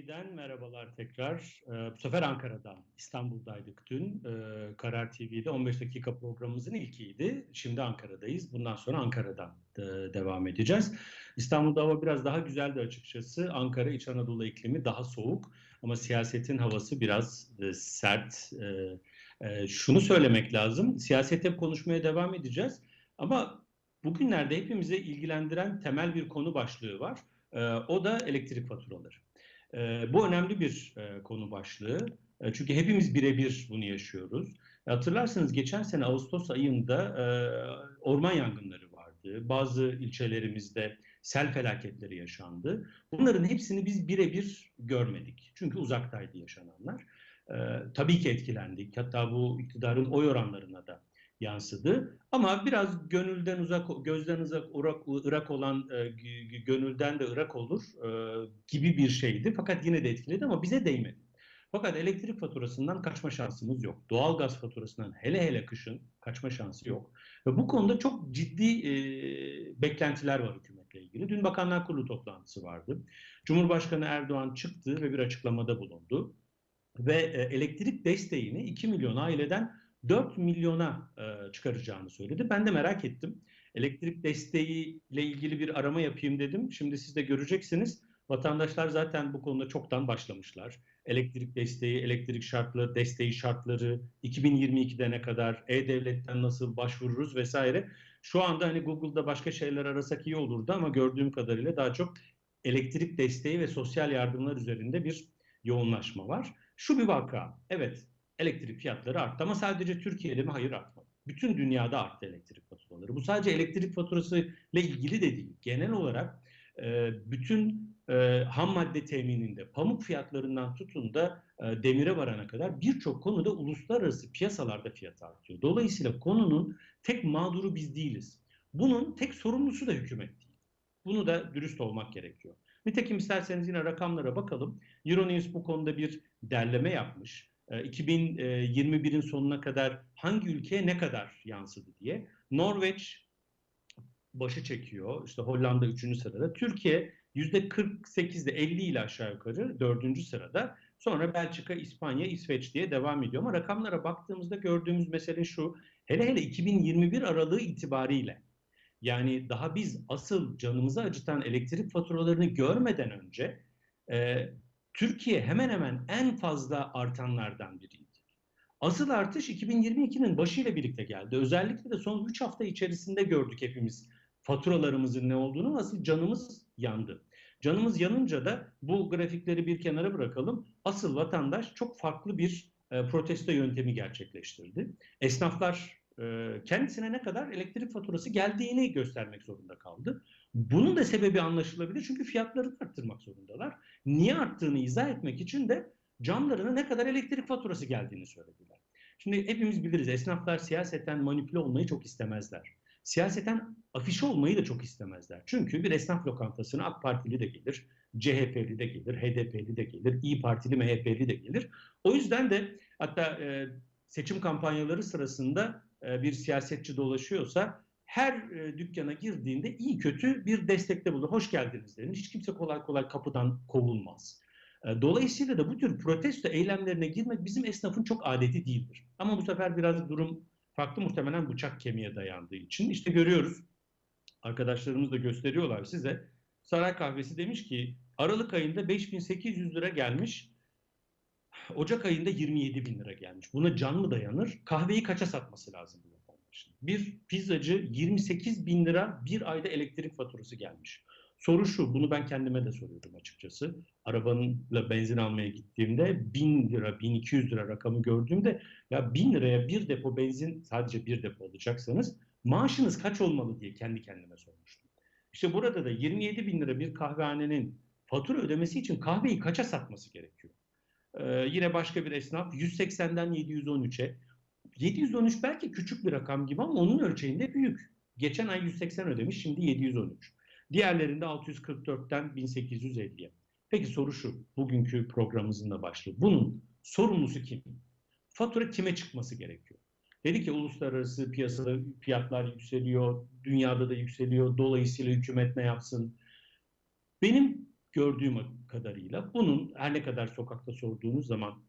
TV'den merhabalar tekrar. Ee, bu sefer Ankara'dan, İstanbul'daydık dün. Ee, Karar TV'de 15 dakika programımızın ilkiydi. Şimdi Ankara'dayız. Bundan sonra Ankara'dan e, devam edeceğiz. İstanbul'da hava biraz daha güzeldi açıkçası. Ankara, İç Anadolu iklimi daha soğuk ama siyasetin havası biraz e, sert. E, e, şunu söylemek lazım, siyasete konuşmaya devam edeceğiz. Ama bugünlerde hepimizi ilgilendiren temel bir konu başlığı var. E, o da elektrik faturaları. E, bu önemli bir e, konu başlığı. E, çünkü hepimiz birebir bunu yaşıyoruz. E, hatırlarsanız geçen sene Ağustos ayında e, orman yangınları vardı. Bazı ilçelerimizde sel felaketleri yaşandı. Bunların hepsini biz birebir görmedik. Çünkü uzaktaydı yaşananlar. E, tabii ki etkilendik. Hatta bu iktidarın oy oranlarına da yansıdı. Ama biraz gönülden uzak, gözden uzak, Irak, Irak olan e, gönülden de Irak olur e, gibi bir şeydi. Fakat yine de etkiledi ama bize değmedi. Fakat elektrik faturasından kaçma şansımız yok. Doğal gaz faturasından hele hele kışın kaçma şansı yok. Ve bu konuda çok ciddi e, beklentiler var hükümetle ilgili. Dün Bakanlar Kurulu toplantısı vardı. Cumhurbaşkanı Erdoğan çıktı ve bir açıklamada bulundu. Ve e, elektrik desteğini 2 milyon aileden 4 milyona e, çıkaracağını söyledi. Ben de merak ettim. Elektrik desteğiyle ilgili bir arama yapayım dedim. Şimdi siz de göreceksiniz. Vatandaşlar zaten bu konuda çoktan başlamışlar. Elektrik desteği, elektrik şartları, desteği şartları, 2022'de ne kadar, e-devletten nasıl başvururuz vesaire. Şu anda hani Google'da başka şeyler arasak iyi olurdu ama gördüğüm kadarıyla daha çok elektrik desteği ve sosyal yardımlar üzerinde bir yoğunlaşma var. Şu bir vaka. Evet, elektrik fiyatları arttı ama sadece Türkiye'de mi? Hayır artmadı. Bütün dünyada arttı elektrik faturaları. Bu sadece elektrik faturası ile ilgili de değil. Genel olarak e, bütün e, ham madde temininde, pamuk fiyatlarından tutun da e, demire varana kadar birçok konuda uluslararası piyasalarda fiyat artıyor. Dolayısıyla konunun tek mağduru biz değiliz. Bunun tek sorumlusu da hükümet değil. Bunu da dürüst olmak gerekiyor. Nitekim isterseniz yine rakamlara bakalım. Euronews bu konuda bir derleme yapmış. 2021'in ee, sonuna kadar hangi ülkeye ne kadar yansıdı diye. Norveç başı çekiyor. İşte Hollanda 3. sırada. Türkiye %48'de 50 ile aşağı yukarı 4. sırada. Sonra Belçika, İspanya, İsveç diye devam ediyor. Ama rakamlara baktığımızda gördüğümüz mesele şu. Hele hele 2021 aralığı itibariyle yani daha biz asıl canımızı acıtan elektrik faturalarını görmeden önce e, Türkiye hemen hemen en fazla artanlardan biriydi. Asıl artış 2022'nin başıyla birlikte geldi. Özellikle de son 3 hafta içerisinde gördük hepimiz faturalarımızın ne olduğunu. Asıl canımız yandı. Canımız yanınca da bu grafikleri bir kenara bırakalım. Asıl vatandaş çok farklı bir e, protesto yöntemi gerçekleştirdi. Esnaflar kendisine ne kadar elektrik faturası geldiğini göstermek zorunda kaldı. Bunun da sebebi anlaşılabilir çünkü fiyatlarını arttırmak zorundalar. Niye arttığını izah etmek için de camlarına ne kadar elektrik faturası geldiğini söylediler. Şimdi hepimiz biliriz esnaflar siyaseten manipüle olmayı çok istemezler. Siyaseten afişe olmayı da çok istemezler. Çünkü bir esnaf lokantasına AK Partili de gelir, CHP'li de gelir, HDP'li de gelir, İyi Partili, MHP'li de gelir. O yüzden de hatta e, seçim kampanyaları sırasında bir siyasetçi dolaşıyorsa her e, dükkana girdiğinde iyi kötü bir destekte bulur. Hoş geldiniz derim. Hiç kimse kolay kolay kapıdan kovulmaz. E, dolayısıyla da bu tür protesto eylemlerine girmek bizim esnafın çok adeti değildir. Ama bu sefer biraz durum farklı muhtemelen bıçak kemiğe dayandığı için. İşte görüyoruz arkadaşlarımız da gösteriyorlar size. Saray Kahvesi demiş ki Aralık ayında 5800 lira gelmiş. Ocak ayında 27 bin lira gelmiş. Buna can mı dayanır? Kahveyi kaça satması lazım bu vatandaşın? Bir pizzacı 28 bin lira bir ayda elektrik faturası gelmiş. Soru şu, bunu ben kendime de soruyordum açıkçası. Arabanla benzin almaya gittiğimde 1000 lira, 1200 lira rakamı gördüğümde ya 1000 liraya bir depo benzin sadece bir depo alacaksanız maaşınız kaç olmalı diye kendi kendime sormuştum. İşte burada da 27 bin lira bir kahvehanenin fatura ödemesi için kahveyi kaça satması gerekiyor? Ee, yine başka bir esnaf 180'den 713'e. 713 belki küçük bir rakam gibi ama onun ölçeğinde büyük. Geçen ay 180 ödemiş, şimdi 713. Diğerlerinde 644'ten 1850'ye. Peki soru şu, bugünkü programımızın da başlığı. Bunun sorumlusu kim? Fatura kime çıkması gerekiyor? Dedi ki uluslararası piyasada fiyatlar yükseliyor, dünyada da yükseliyor. Dolayısıyla hükümet ne yapsın? Benim gördüğüm kadarıyla bunun her ne kadar sokakta sorduğunuz zaman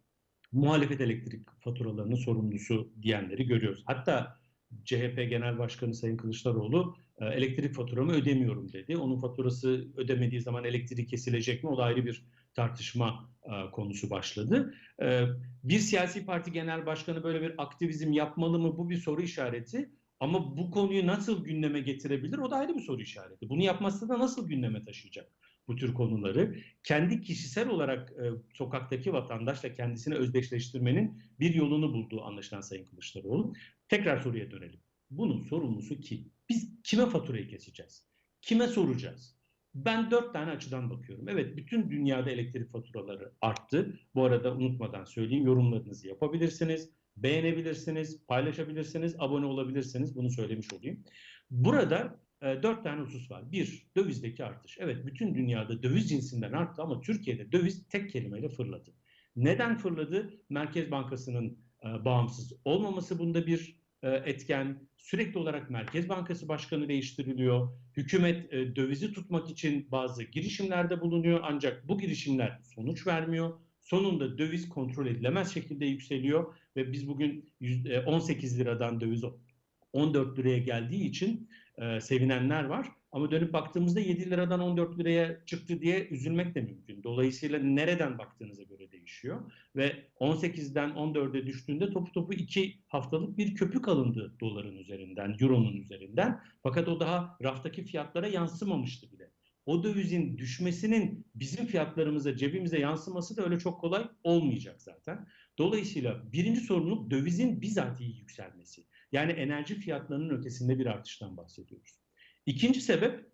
muhalefet elektrik faturalarının sorumlusu diyenleri görüyoruz. Hatta CHP Genel Başkanı Sayın Kılıçdaroğlu e, elektrik faturamı ödemiyorum dedi. Onun faturası ödemediği zaman elektrik kesilecek mi? O da ayrı bir tartışma e, konusu başladı. E, bir siyasi parti genel başkanı böyle bir aktivizm yapmalı mı? Bu bir soru işareti. Ama bu konuyu nasıl gündeme getirebilir? O da ayrı bir soru işareti. Bunu yapmazsa da nasıl gündeme taşıyacak bu tür konuları? Kendi kişisel olarak e, sokaktaki vatandaşla kendisini özdeşleştirmenin bir yolunu bulduğu anlaşılan Sayın Kılıçdaroğlu. Tekrar soruya dönelim. Bunun sorumlusu kim? Biz kime faturayı keseceğiz? Kime soracağız? Ben dört tane açıdan bakıyorum. Evet bütün dünyada elektrik faturaları arttı. Bu arada unutmadan söyleyeyim yorumlarınızı yapabilirsiniz, beğenebilirsiniz, paylaşabilirsiniz, abone olabilirsiniz. Bunu söylemiş olayım. Burada e, dört tane husus var. Bir, dövizdeki artış. Evet bütün dünyada döviz cinsinden arttı ama Türkiye'de döviz tek kelimeyle fırladı. Neden fırladı? Merkez Bankası'nın e, bağımsız olmaması bunda bir e, etken. Sürekli olarak Merkez Bankası Başkanı değiştiriliyor. Hükümet e, dövizi tutmak için bazı girişimlerde bulunuyor ancak bu girişimler sonuç vermiyor. Sonunda döviz kontrol edilemez şekilde yükseliyor ve biz bugün 18 liradan döviz 14 liraya geldiği için e, sevinenler var. Ama dönüp baktığımızda 7 liradan 14 liraya çıktı diye üzülmek de mümkün. Dolayısıyla nereden baktığınıza göre değişiyor. Ve 18'den 14'e düştüğünde topu topu 2 haftalık bir köpük alındı doların üzerinden, euronun üzerinden. Fakat o daha raftaki fiyatlara yansımamıştı bile. O dövizin düşmesinin bizim fiyatlarımıza, cebimize yansıması da öyle çok kolay olmayacak zaten. Dolayısıyla birinci sorumluluk dövizin bizatihi yükselmesi. Yani enerji fiyatlarının ötesinde bir artıştan bahsediyoruz. İkinci sebep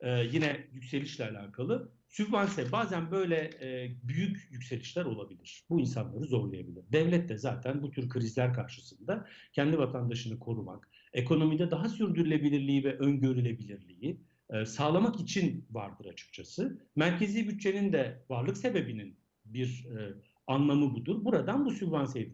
e, yine yükselişle alakalı. Sübvanse bazen böyle e, büyük yükselişler olabilir. Bu insanları zorlayabilir. Devlet de zaten bu tür krizler karşısında kendi vatandaşını korumak, ekonomide daha sürdürülebilirliği ve öngörülebilirliği e, sağlamak için vardır açıkçası. Merkezi bütçenin de varlık sebebinin bir e, anlamı budur. Buradan bu sübvanse.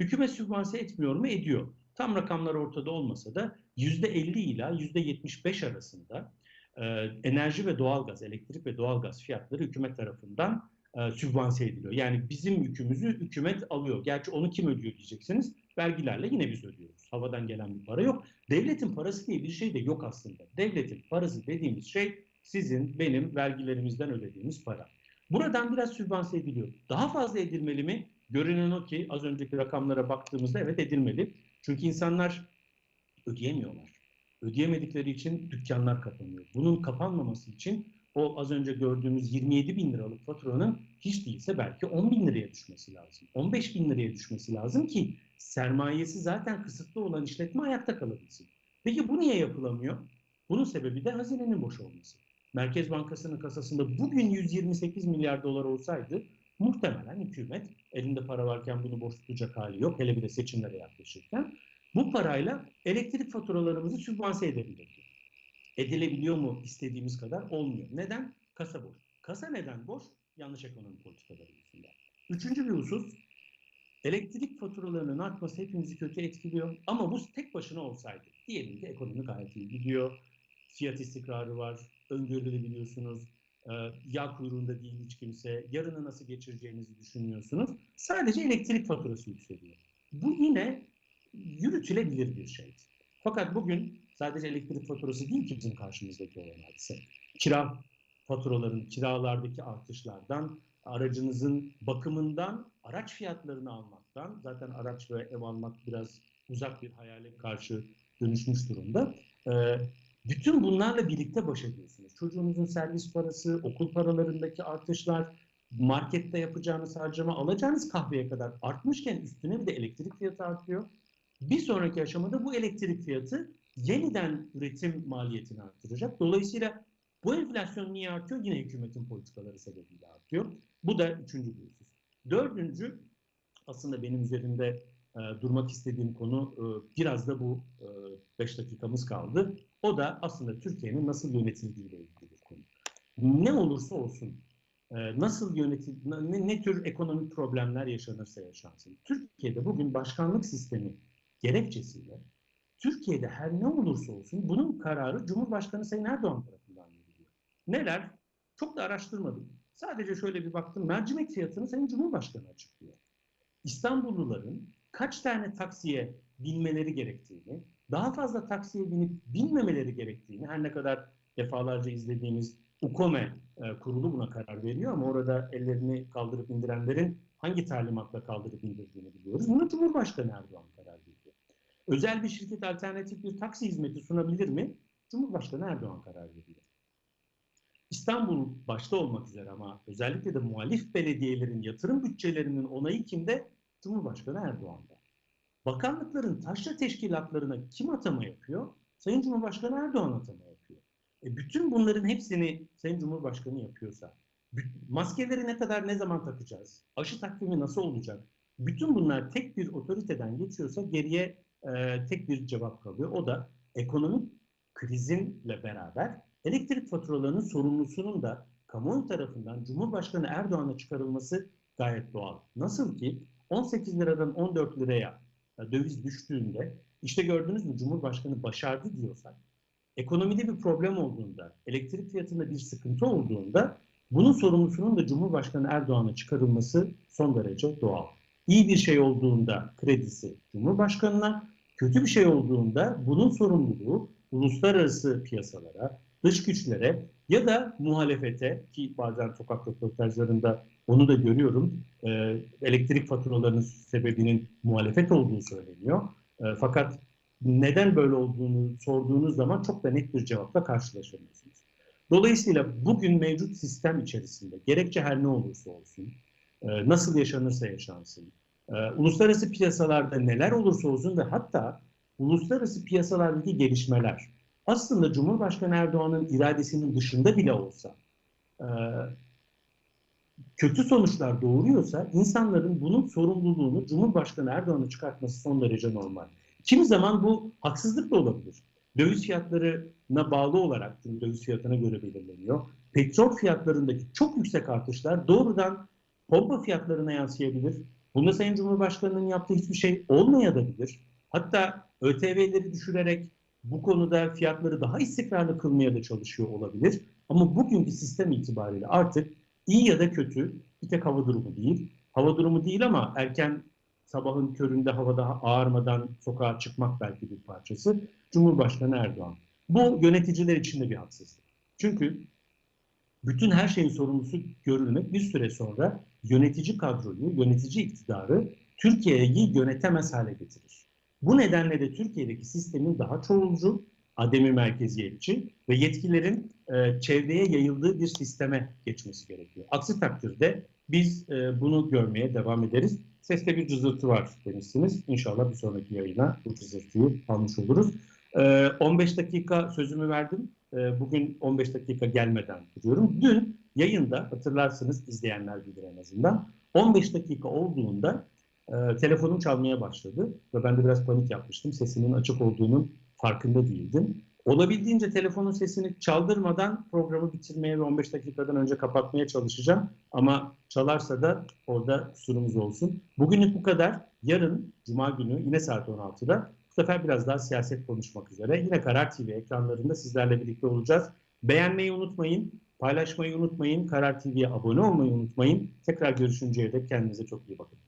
Hükümet sübvanse etmiyor mu? Ediyor. Tam rakamlar ortada olmasa da %50 ila %75 arasında e, enerji ve doğalgaz, elektrik ve doğalgaz fiyatları hükümet tarafından e, sübvanse ediliyor. Yani bizim yükümüzü hükümet alıyor. Gerçi onu kim ödüyor diyeceksiniz. Vergilerle yine biz ödüyoruz. Havadan gelen bir para yok. Devletin parası diye bir şey de yok aslında. Devletin parası dediğimiz şey sizin, benim vergilerimizden ödediğimiz para. Buradan biraz sübvanse ediliyor. Daha fazla edilmeli mi? Görünen o ki az önceki rakamlara baktığımızda evet edilmeli. Çünkü insanlar ödeyemiyorlar. Ödeyemedikleri için dükkanlar kapanıyor. Bunun kapanmaması için o az önce gördüğümüz 27 bin liralık faturanın hiç değilse belki 10 bin liraya düşmesi lazım. 15 bin liraya düşmesi lazım ki sermayesi zaten kısıtlı olan işletme ayakta kalabilsin. Peki bu niye yapılamıyor? Bunun sebebi de hazinenin boş olması. Merkez Bankası'nın kasasında bugün 128 milyar dolar olsaydı muhtemelen hükümet elinde para varken bunu boş tutacak hali yok. Hele bir de seçimlere yaklaşırken. Bu parayla elektrik faturalarımızı sübvanse edebilirdi. Edilebiliyor mu istediğimiz kadar? Olmuyor. Neden? Kasa boş. Kasa neden boş? Yanlış ekonomi politikaları yüzünden. Üçüncü bir husus, elektrik faturalarının artması hepimizi kötü etkiliyor. Ama bu tek başına olsaydı, diyelim ki ekonomi gayet iyi gidiyor, fiyat istikrarı var, öngörülebiliyorsunuz, e, yağ kuyruğunda değil hiç kimse, yarını nasıl geçireceğinizi düşünmüyorsunuz. Sadece elektrik faturası yükseliyor. Bu yine yürütülebilir bir şey. Fakat bugün sadece elektrik faturası değil ki bizim karşımızdaki olan hadise. Kira faturaların, kiralardaki artışlardan, aracınızın bakımından, araç fiyatlarını almaktan, zaten araç ve ev almak biraz uzak bir hayale karşı dönüşmüş durumda. Ee, bütün bunlarla birlikte baş ediyorsunuz. Çocuğunuzun servis parası, okul paralarındaki artışlar, markette yapacağınız harcama, alacağınız kahveye kadar artmışken üstüne bir de elektrik fiyatı artıyor. Bir sonraki aşamada bu elektrik fiyatı yeniden üretim maliyetini arttıracak. Dolayısıyla bu enflasyon niye artıyor? Yine hükümetin politikaları sebebiyle artıyor. Bu da üçüncü bir husus. Dördüncü, aslında benim üzerinde e, durmak istediğim konu e, biraz da bu e, beş dakikamız kaldı. O da aslında Türkiye'nin nasıl yönetildiğiyle ilgili bir konu. Ne olursa olsun, e, nasıl yönetil, ne, ne tür ekonomik problemler yaşanırsa yaşansın. Türkiye'de bugün başkanlık sistemi gerekçesiyle Türkiye'de her ne olursa olsun bunun kararı Cumhurbaşkanı Sayın Erdoğan tarafından veriliyor. Neler? Çok da araştırmadım. Sadece şöyle bir baktım. Mercimek fiyatını Sayın Cumhurbaşkanı açıklıyor. İstanbulluların kaç tane taksiye binmeleri gerektiğini, daha fazla taksiye binip binmemeleri gerektiğini, her ne kadar defalarca izlediğimiz UKOME e, kurulu buna karar veriyor ama orada ellerini kaldırıp indirenlerin hangi talimatla kaldırıp indirdiğini biliyoruz. Bunu Cumhurbaşkanı Erdoğan karar veriyor. Özel bir şirket alternatif bir taksi hizmeti sunabilir mi? Cumhurbaşkanı Erdoğan karar veriyor. İstanbul başta olmak üzere ama özellikle de muhalif belediyelerin yatırım bütçelerinin onayı kimde? Cumhurbaşkanı Erdoğan'da. Bakanlıkların taşra teşkilatlarına kim atama yapıyor? Sayın Cumhurbaşkanı Erdoğan atama yapıyor. E bütün bunların hepsini Sayın Cumhurbaşkanı yapıyorsa, maskeleri ne kadar ne zaman takacağız? Aşı takvimi nasıl olacak? Bütün bunlar tek bir otoriteden geçiyorsa geriye e, tek bir cevap kalıyor. O da ekonomik krizinle beraber elektrik faturalarının sorumlusunun da kamuoyu tarafından Cumhurbaşkanı Erdoğan'a çıkarılması gayet doğal. Nasıl ki 18 liradan 14 liraya döviz düştüğünde işte gördünüz mü Cumhurbaşkanı başardı diyorsak ekonomide bir problem olduğunda, elektrik fiyatında bir sıkıntı olduğunda bunun sorumlusunun da Cumhurbaşkanı Erdoğan'a çıkarılması son derece doğal. İyi bir şey olduğunda kredisi Cumhurbaşkanı'na, kötü bir şey olduğunda bunun sorumluluğu uluslararası piyasalara, dış güçlere ya da muhalefete ki bazen sokak röportajlarında onu da görüyorum. E, elektrik faturalarının sebebinin muhalefet olduğu söyleniyor. E, fakat neden böyle olduğunu sorduğunuz zaman çok da net bir cevapla karşılaşamıyorsunuz. Dolayısıyla bugün mevcut sistem içerisinde gerekçe her ne olursa olsun, e, nasıl yaşanırsa yaşansın, e, uluslararası piyasalarda neler olursa olsun ve hatta uluslararası piyasalardaki gelişmeler aslında Cumhurbaşkanı Erdoğan'ın iradesinin dışında bile olsa e, kötü sonuçlar doğuruyorsa insanların bunun sorumluluğunu Cumhurbaşkanı Erdoğan'a çıkartması son derece normal. Kimi zaman bu haksızlık da olabilir. Döviz fiyatlarına bağlı olarak, çünkü döviz fiyatına göre belirleniyor. Petrol fiyatlarındaki çok yüksek artışlar doğrudan pompa fiyatlarına yansıyabilir. Bunda Sayın Cumhurbaşkanı'nın yaptığı hiçbir şey olmayabilir. Hatta ÖTV'leri düşürerek bu konuda fiyatları daha istikrarlı kılmaya da çalışıyor olabilir. Ama bugünkü sistem itibariyle artık iyi ya da kötü bir tek hava durumu değil. Hava durumu değil ama erken sabahın köründe havada ağarmadan sokağa çıkmak belki bir parçası. Cumhurbaşkanı Erdoğan. Bu yöneticiler için de bir haksızlık. Çünkü bütün her şeyin sorumlusu görülmek bir süre sonra yönetici kadroyu, yönetici iktidarı Türkiye'yi yönetemez hale getirir. Bu nedenle de Türkiye'deki sistemin daha çoğulcu, ademi merkeziyetçi ve yetkilerin e, çevreye yayıldığı bir sisteme geçmesi gerekiyor. Aksi takdirde biz e, bunu görmeye devam ederiz. Seste bir cızırtı var demişsiniz. İnşallah bir sonraki yayına bu cızırtıyı almış oluruz. E, 15 dakika sözümü verdim. E, bugün 15 dakika gelmeden duruyorum. Dün yayında hatırlarsınız izleyenler bilir en azından. 15 dakika olduğunda e, telefonum çalmaya başladı ve ben de biraz panik yapmıştım. Sesinin açık olduğunun farkında değildim. Olabildiğince telefonun sesini çaldırmadan programı bitirmeye ve 15 dakikadan önce kapatmaya çalışacağım. Ama çalarsa da orada kusurumuz olsun. Bugünlük bu kadar. Yarın Cuma günü yine saat 16'da bu sefer biraz daha siyaset konuşmak üzere. Yine Karar TV ekranlarında sizlerle birlikte olacağız. Beğenmeyi unutmayın, paylaşmayı unutmayın, Karar TV'ye abone olmayı unutmayın. Tekrar görüşünceye dek kendinize çok iyi bakın.